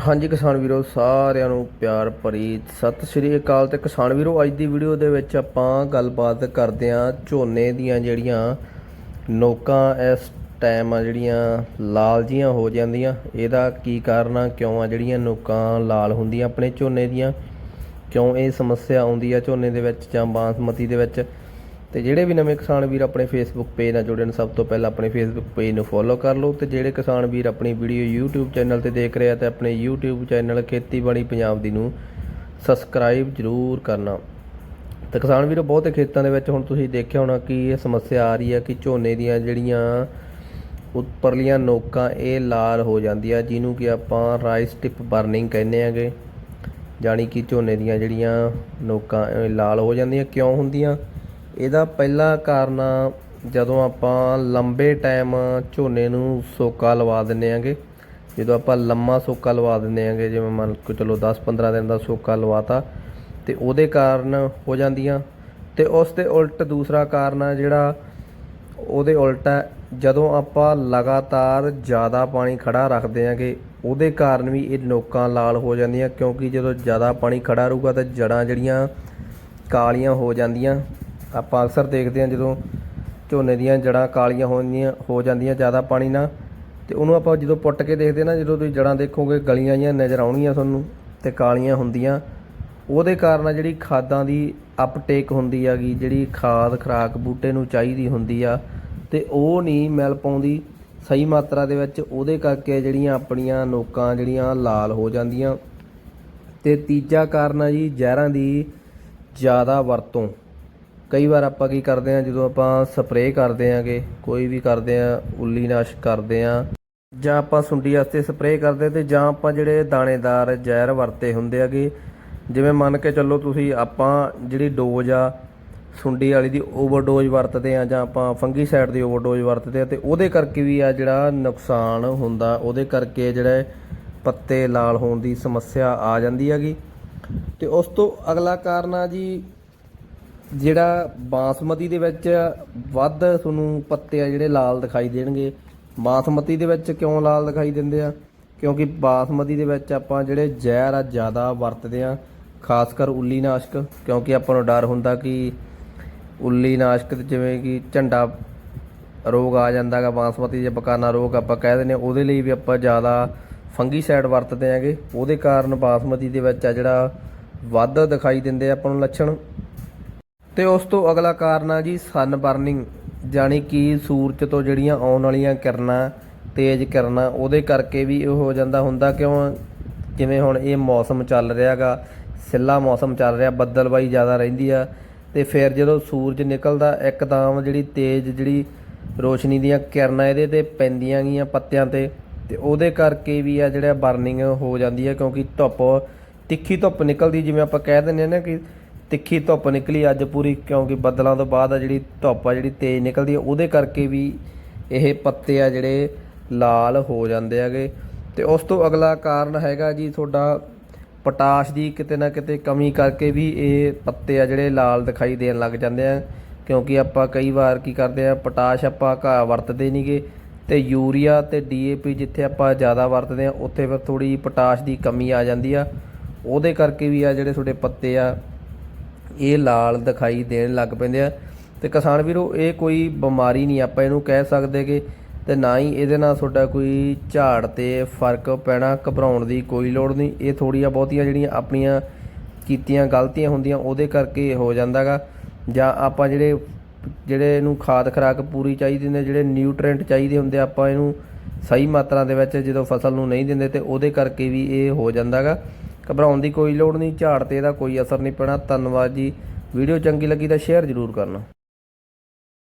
ਹਾਂਜੀ ਕਿਸਾਨ ਵੀਰੋ, ਸਾਰਿਆਂ ਨੂੰ ਪਿਆਰ ਭਰੀ ਸਤਿ ਸ਼੍ਰੀ ਅਕਾਲ ਤੇ ਕਿਸਾਨ ਵੀਰੋ, ਅੱਜ ਦੀ ਵੀਡੀਓ ਦੇ ਵਿੱਚ ਆਪਾਂ ਗੱਲਬਾਤ ਕਰਦੇ ਆਂ ਝੋਨੇ ਦੀਆਂ ਜਿਹੜੀਆਂ ਨੋਕਾਂ ਇਸ ਟਾਈਮ ਆ ਜਿਹੜੀਆਂ ਲਾਲ ਜੀਆਂ ਹੋ ਜਾਂਦੀਆਂ। ਇਹਦਾ ਕੀ ਕਾਰਨ ਆ? ਕਿਉਂ ਆ ਜਿਹੜੀਆਂ ਨੋਕਾਂ ਲਾਲ ਹੁੰਦੀਆਂ ਆਪਣੇ ਝੋਨੇ ਦੀਆਂ? ਕਿਉਂ ਇਹ ਸਮੱਸਿਆ ਆਉਂਦੀ ਆ ਝੋਨੇ ਦੇ ਵਿੱਚ ਜਾਂ ਬਾਸਮਤੀ ਦੇ ਵਿੱਚ? ਤੇ ਜਿਹੜੇ ਵੀ ਨਵੇਂ ਕਿਸਾਨ ਵੀਰ ਆਪਣੇ ਫੇਸਬੁੱਕ ਪੇਜ ਨਾਲ ਜੁੜੇ ਨੇ, ਸਭ ਤੋਂ ਪਹਿਲਾਂ ਆਪਣੇ ਫੇਸਬੁੱਕ ਪੇਜ ਨੂੰ ਫੋਲੋ ਕਰ ਲਓ ਤੇ ਜਿਹੜੇ ਕਿਸਾਨ ਵੀਰ ਆਪਣੀ ਵੀਡੀਓ YouTube ਚੈਨਲ ਤੇ ਦੇਖ ਰਹੇ ਆ ਤੇ ਆਪਣੇ YouTube ਚੈਨਲ ਖੇਤੀਬਾੜੀ ਪੰਜਾਬ ਦੀ ਨੂੰ ਸਬਸਕ੍ਰਾਈਬ ਜ਼ਰੂਰ ਕਰਨਾ। ਤੇ ਕਿਸਾਨ ਵੀਰੋ, ਬਹੁਤੇ ਖੇਤਾਂ ਦੇ ਵਿੱਚ ਹੁਣ ਤੁਸੀਂ ਦੇਖਿਆ ਹੋਣਾ ਕਿ ਇਹ ਸਮੱਸਿਆ ਆ ਰਹੀ ਹੈ ਕਿ ਝੋਨੇ ਦੀਆਂ ਜਿਹੜੀਆਂ ਉੱਪਰਲੀਆਂ ਨੋਕਾਂ, ਇਹ ਲਾਲ ਹੋ ਜਾਂਦੀਆਂ, ਜਿਹਨੂੰ ਕਿ ਆਪਾਂ ਰਾਈਸ ਟਿਪ ਬਰਨਿੰਗ ਕਹਿੰਦੇ ਆਗੇ ਜਾਣੀ ਕਿ ਝੋਨੇ ਦੀਆਂ ਜਿਹੜੀਆਂ ਨੋਕਾਂ, ਇਹ ਲਾਲ ਹੋ ਜਾਂਦੀਆਂ, ਕਿਉਂ ਹੁੰਦੀਆਂ? ਇਹਦਾ ਪਹਿਲਾ ਕਾਰਨ ਜਦੋਂ ਆਪਾਂ ਲੰਬੇ ਟਾਈਮ ਝੋਨੇ ਨੂੰ ਸੋਕਾ ਲਵਾ ਦਿੰਨੇ ਆਂਗੇ ਜਦੋਂ ਆਪਾਂ ਲੰਮਾ ਸੋਕਾ ਲਵਾ ਦਿੰਨੇ ਆਂਗੇ ਜਿਵੇਂ ਮੰਨ ਕੇ ਚਲੋ 10-15 ਦਿਨ ਦਾ ਸੋਕਾ ਲਵਾਤਾ, ਤੇ ਉਹਦੇ ਕਾਰਨ ਹੋ ਜਾਂਦੀਆਂ, ਤੇ ਉਸ ਦੇ ਉਲਟ ਦੂਸਰਾ ਕਾਰਨ ਆ ਜਿਹੜਾ ਉਹਦੇ ਉਲਟ ਹੈ ਜਦੋਂ ਆਪਾਂ ਲਗਾਤਾਰ ਜ਼ਿਆਦਾ ਪਾਣੀ ਖੜਾ ਰੱਖਦੇ ਆਂਗੇ ਉਹਦੇ ਕਾਰਨ ਵੀ ਇਹ ਨੋਕਾਂ ਲਾਲ ਹੋ ਜਾਂਦੀਆਂ, ਕਿਉਂਕਿ ਜਦੋਂ ਜ਼ਿਆਦਾ ਪਾਣੀ ਖੜਾ ਰਹੂਗਾ ਤਾਂ ਜੜਾਂ ਜਿਹੜੀਆਂ ਕਾਲੀਆਂ ਹੋ ਜਾਂਦੀਆਂ ਆਪਾਂ ਅਕਸਰ ਦੇਖਦੇ ਹਾਂ ਜਦੋਂ ਝੋਨੇ ਦੀਆਂ ਜੜਾਂ ਕਾਲੀਆਂ ਹੋਣੀਆਂ ਹੋ ਜਾਂਦੀਆਂ ਜ਼ਿਆਦਾ ਪਾਣੀ ਨਾਲ, ਤੇ ਉਹਨੂੰ ਆਪਾਂ ਜਦੋਂ ਪੁੱਟ ਕੇ ਦੇਖਦੇ ਨਾ, ਜਦੋਂ ਤੁਸੀਂ ਜੜਾਂ ਦੇਖੋਗੇ, ਗਲੀਆਂ ਜਿਹੀਆਂ ਨਜ਼ਰ ਆਉਣਗੀਆਂ ਤੁਹਾਨੂੰ ਤੇ ਕਾਲੀਆਂ ਹੁੰਦੀਆਂ, ਉਹਦੇ ਕਾਰਨ ਆ ਜਿਹੜੀ ਖਾਦਾਂ ਦੀ ਅਪਟੇਕ ਹੁੰਦੀ ਹੈਗੀ, ਜਿਹੜੀ ਖਾਦ, ਖਰਾਕ, ਬੂਟੇ ਨੂੰ ਚਾਹੀਦੀ ਹੁੰਦੀ ਆ, ਤੇ ਉਹ ਨਹੀਂ ਮਿਲ ਪਾਉਂਦੀ ਸਹੀ ਮਾਤਰਾ ਦੇ ਵਿੱਚ, ਉਹਦੇ ਕਰਕੇ ਜਿਹੜੀਆਂ ਆਪਣੀਆਂ ਨੋਕਾਂ ਜਿਹੜੀਆਂ ਲਾਲ ਹੋ ਜਾਂਦੀਆਂ, ਤੇ ਤੀਜਾ ਕਾਰਨ ਆ ਜੀ ਜ਼ਹਿਰਾਂ ਦੀ ਜ਼ਿਆਦਾ ਵਰਤੋਂ। ਕਈ ਵਾਰ ਆਪਾਂ ਕੀ ਕਰਦੇ ਆ ਜਦੋਂ ਆਪਾਂ ਸਪਰੇਅ ਕਰਦੇ ਆਂਗੇ ਕੋਈ ਵੀ ਕਰਦੇ ਆ ਉੱਲੀ ਨਾਸ਼ ਕਰਦੇ ਆ ਜਾਂ ਆਪਾਂ ਸੁੰਡੀ ਵਾਸਤੇ ਸਪਰੇਅ ਕਰਦੇ ਤੇ ਜਾਂ ਆਪਾਂ ਜਿਹੜੇ ਦਾਣੇਦਾਰ ਜ਼ਹਿਰ ਵਰਤੇ ਹੁੰਦੇ ਆਗੇ ਜਿਵੇਂ ਮੰਨ ਕੇ ਚੱਲੋ ਤੁਸੀਂ ਆਪਾਂ ਜਿਹੜੀ ਡੋਜ਼ ਆ, ਸੁੰਡੀ ਵਾਲੀ ਦੀ ਓਵਰਡੋਜ਼ ਵਰਤਦੇ ਆ ਜਾਂ ਆਪਾਂ ਫੰਗੀਸਾਈਡ ਦੀ ਓਵਰਡੋਜ਼ ਵਰਤਦੇ ਆ ਤੇ ਉਹਦੇ ਕਰਕੇ ਵੀ ਆ ਜਿਹੜਾ ਨੁਕਸਾਨ ਹੁੰਦਾ, ਉਹਦੇ ਕਰਕੇ ਜਿਹੜਾ ਪੱਤੇ ਲਾਲ ਹੋਣ ਦੀ ਸਮੱਸਿਆ ਆ ਜਾਂਦੀ ਹੈਗੀ। ਤੇ ਉਸ ਤੋਂ ਅਗਲਾ ਕਾਰਨ ਆ ਜੀ ਜਿਹੜਾ ਬਾਸਮਤੀ ਦੇ ਵਿੱਚ ਵੱਧ ਤੁਹਾਨੂੰ ਪੱਤੇ ਆ ਜਿਹੜੇ ਲਾਲ ਦਿਖਾਈ ਦੇਣਗੇ। ਬਾਸਮਤੀ ਦੇ ਵਿੱਚ ਕਿਉਂ ਲਾਲ ਦਿਖਾਈ ਦਿੰਦੇ ਆ? ਕਿਉਂਕਿ ਬਾਸਮਤੀ ਦੇ ਵਿੱਚ ਆਪਾਂ ਜਿਹੜੇ ਜ਼ਹਿਰ ਆ ਜ਼ਿਆਦਾ ਵਰਤਦੇ ਆ, ਖਾਸ ਕਰ ਉੱਲੀ ਨਾਸ਼ਕ, ਕਿਉਂਕਿ ਆਪਾਂ ਨੂੰ ਡਰ ਹੁੰਦਾ ਕਿ ਉੱਲੀ ਨਾਸ਼ਕ ਜਿਵੇਂ ਕਿ ਝੰਡਾ ਰੋਗ ਆ ਜਾਂਦਾਗਾ ਬਾਸਮਤੀ ਜੇ ਬਕਾਨਾ ਰੋਗ ਆਪਾਂ ਕਹਿ ਦਿੰਦੇ ਹਾਂ ਉਹਦੇ ਲਈ ਵੀ ਆਪਾਂ ਜ਼ਿਆਦਾ ਫੰਗੀਸਾਈਡ ਵਰਤਦੇ ਆਂਗੇ ਉਹਦੇ ਕਾਰਨ ਬਾਸਮਤੀ ਦੇ ਵਿੱਚ ਆ ਜਿਹੜਾ ਵੱਧ ਦਿਖਾਈ ਦਿੰਦੇ ਆ ਆਪਾਂ ਨੂੰ ਲੱਛਣ। ਤੇ ਉਸ ਤੋਂ ਅਗਲਾ ਕਾਰਨ ਆ ਜੀ ਸਨ ਬਰਨਿੰਗ ਜਾਣੀ ਕਿ ਸੂਰਜ ਤੋਂ ਜਿਹੜੀਆਂ ਆਉਣ ਵਾਲੀਆਂ ਕਿਰਨਾਂ, ਤੇਜ਼ ਕਿਰਨਾਂ, ਉਹਦੇ ਕਰਕੇ ਵੀ ਇਹ ਹੋ ਜਾਂਦਾ ਹੁੰਦਾ ਕਿਉਂ? ਜਿਵੇਂ ਹੁਣ ਇਹ ਮੌਸਮ ਚੱਲ ਰਿਹਾਗਾ, ਸਿੱਲਾ ਮੌਸਮ ਚੱਲ ਰਿਹਾ ਬੱਦਲਬਾਈ ਜ਼ਿਆਦਾ ਰਹਿੰਦੀ ਆ, ਤੇ ਫਿਰ ਜਦੋਂ ਸੂਰਜ ਨਿਕਲਦਾ ਇੱਕਦਮ ਜਿਹੜੀ ਤੇਜ਼ ਜਿਹੜੀ ਰੋਸ਼ਨੀ ਦੀਆਂ ਕਿਰਨਾਂ ਇਹਦੇ ਤੇ ਪੈਂਦੀਆਂ ਗੀਆਂ ਪੱਤਿਆਂ ਤੇ ਤੇ ਉਹਦੇ ਕਰਕੇ ਵੀ ਆ ਜਿਹੜਾ ਬਰਨਿੰਗ ਹੋ ਜਾਂਦੀ ਹੈ ਕਿਉਂਕਿ ਧੁੱਪ ਤਿੱਖੀ ਧੁੱਪ ਨਿਕਲਦੀ, ਜਿਵੇਂ ਆਪਾਂ ਕਹਿ ਦਿੰਦੇ ਆ ਨਾ ਕਿ ਤਿੱਖੀ ਧੁੱਪ ਨਿਕਲੀ ਅੱਜ ਪੂਰੀ, ਕਿਉਂਕਿ ਬੱਦਲਾਂ ਤੋਂ ਬਾਅਦ ਆ ਜਿਹੜੀ ਧੁੱਪ ਆ, ਜਿਹੜੀ ਤੇਜ਼ ਨਿਕਲਦੀ ਆ, ਉਹਦੇ ਕਰਕੇ ਵੀ ਇਹ ਪੱਤੇ ਆ ਜਿਹੜੇ ਲਾਲ ਹੋ ਜਾਂਦੇ ਹੈਗੇ। ਤੇ ਉਸ ਤੋਂ ਅਗਲਾ ਕਾਰਨ ਹੈਗਾ ਜੀ ਤੁਹਾਡਾ ਪੋਟਾਸ਼ ਦੀ ਕਿਤੇ ਨਾ ਕਿਤੇ ਕਮੀ ਕਰਕੇ ਵੀ ਇਹ ਪੱਤੇ ਆ ਜਿਹੜੇ ਲਾਲ ਦਿਖਾਈ ਦੇਣ ਲੱਗ ਜਾਂਦੇ ਆ। ਕਿਉਂਕਿ ਆਪਾਂ ਕਈ ਵਾਰ ਕੀ ਕਰਦੇ ਆ, ਪੋਟਾਸ਼ ਆਪਾਂ ਘਾ ਵਰਤਦੇ ਨਹੀਂਗੇ ਤੇ ਯੂਰੀਆ ਤੇ ਡੀਏਪੀ ਜਿੱਥੇ ਆਪਾਂ ਜ਼ਿਆਦਾ ਵਰਤਦੇ ਆ, ਉੱਥੇ ਫਿਰ ਥੋੜੀ ਪੋਟਾਸ਼ ਦੀ ਕਮੀ ਆ ਜਾਂਦੀ ਆ। ਉਹਦੇ ਕਰਕੇ ਵੀ ਆ ਜਿਹੜੇ ਤੁਹਾਡੇ ਪੱਤੇ ਆ ਇਹ ਲਾਲ ਦਿਖਾਈ ਦੇਣ ਲੱਗ ਪੈਂਦੇ ਆ। ਤੇ ਕਿਸਾਨ ਵੀਰੋ, ਇਹ ਕੋਈ ਬਿਮਾਰੀ ਨਹੀਂ, ਆਪਾਂ ਇਹਨੂੰ ਕਹਿ ਸਕਦੇ ਕਿ ਤੇ ਨਾ ਹੀ ਇਹਦੇ ਨਾਲ ਤੁਹਾਡਾ ਕੋਈ ਝਾੜ ਤੇ ਫ਼ਰਕ ਪੈਣਾ, ਘਬਰਾਉਣ ਦੀ ਕੋਈ ਲੋੜ ਨਹੀਂ। ਇਹ ਥੋੜੀਆਂ ਬਹੁਤੀਆਂ ਜਿਹੜੀਆਂ ਆਪਣੀਆਂ ਕੀਤੀਆਂ ਗਲਤੀਆਂ ਹੁੰਦੀਆਂ, ਉਹਦੇ ਕਰਕੇ ਇਹ ਹੋ ਜਾਂਦਾਗਾ। ਜਾਂ ਆਪਾਂ ਜਿਹੜੇ ਜਿਹੜੇ ਇਹਨੂੰ ਖਾਦ ਖਰਾਕ ਪੂਰੀ ਚਾਹੀਦੀ ਹੁੰਦੀ, ਜਿਹੜੇ ਨਿਊਟ੍ਰੀਐਂਟ ਚਾਹੀਦੇ ਹੁੰਦੇ, ਆਪਾਂ ਇਹਨੂੰ ਸਹੀ ਮਾਤਰਾ ਦੇ ਵਿੱਚ ਜਦੋਂ ਫਸਲ ਨੂੰ ਨਹੀਂ ਦਿੰਦੇ, ਤੇ ਉਹਦੇ ਕਰਕੇ ਵੀ ਇਹ ਹੋ ਜਾਂਦਾਗਾ। ਘਬਰਾਉਣ ਦੀ ਕੋਈ ਲੋੜ ਨਹੀਂ, ਝਾੜ ਤੇ ਇਹਦਾ ਕੋਈ ਅਸਰ ਨਹੀਂ ਪੈਣਾ। ਧੰਨਵਾਦ ਜੀ। ਵੀਡੀਓ ਚੰਗੀ ਲੱਗੀ ਤਾਂ ਸ਼ੇਅਰ ਜ਼ਰੂਰ ਕਰਨਾ।